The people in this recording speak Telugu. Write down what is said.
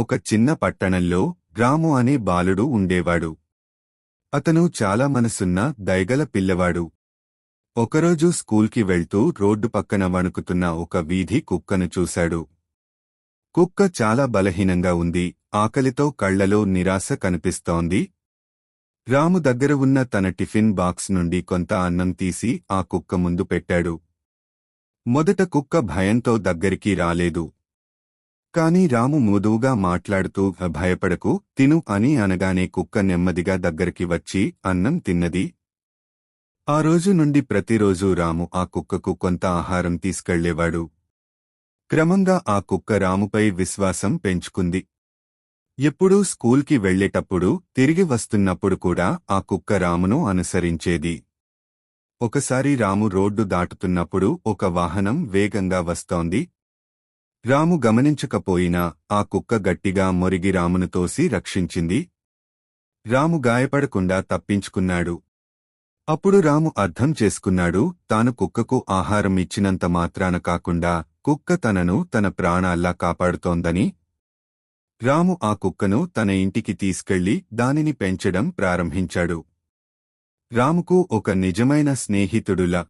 ఒక చిన్న పట్టణంలో రాము అనే బాలుడు ఉండేవాడు. అతను చాలా మనసున్న దయగల పిల్లవాడు. ఒకరోజు స్కూల్కి వెళ్తూ రోడ్డు పక్కన వణుకుతున్న ఒక వీధి కుక్కను చూశాడు. కుక్క చాలా బలహీనంగా ఉంది ఆకలితో కళ్ళలో నిరాశ కనిపిస్తోంది. రాము దగ్గర ఉన్న తన టిఫిన్ బాక్స్ నుండి కొంత అన్నం తీసి ఆ కుక్క ముందు పెట్టాడు. మొదట కుక్క భయంతో దగ్గరికి రాలేదు. కాని రాము మృదువుగా మాట్లాడుతూ భయపడకు తిను అని అనగానే కుక్క నెమ్మదిగా దగ్గరికి వచ్చి అన్నం తిన్నది. ఆ రోజు నుండి ప్రతిరోజు రాము ఆ కుక్కకు కొంత ఆహారం తీసుకెళ్ళేవాడు. క్రమంగా ఆ కుక్క రాముపై విశ్వాసం పెంచుకుంది. ఎప్పుడూ స్కూల్కి వెళ్ళేటప్పుడు తిరిగి వస్తున్నప్పుడు కూడా ఆ కుక్క రామును అనుసరించేది. ఒకసారి రాము రోడ్డు దాటుతున్నప్పుడు ఒక వాహనం వేగంగా వస్తోంది రాము గమనించకపోయినా ఆ కుక్క గట్టిగా మొరిగి రామును తోసి రక్షించింది. రాము గాయపడకుండా తప్పించుకున్నాడు. అప్పుడు రాము అర్థం చేసుకున్నాడు తాను కుక్కకు ఆహారం ఇచ్చినంత మాత్రాన కాకుండా కుక్క తనను తన ప్రాణాల్లా కాపాడుతోందని. రాము ఆ కుక్కను తన ఇంటికి తీసుకెళ్ళి దానిని పెంచడం ప్రారంభించాడు. రాముకు ఒక నిజమైన స్నేహితుడులా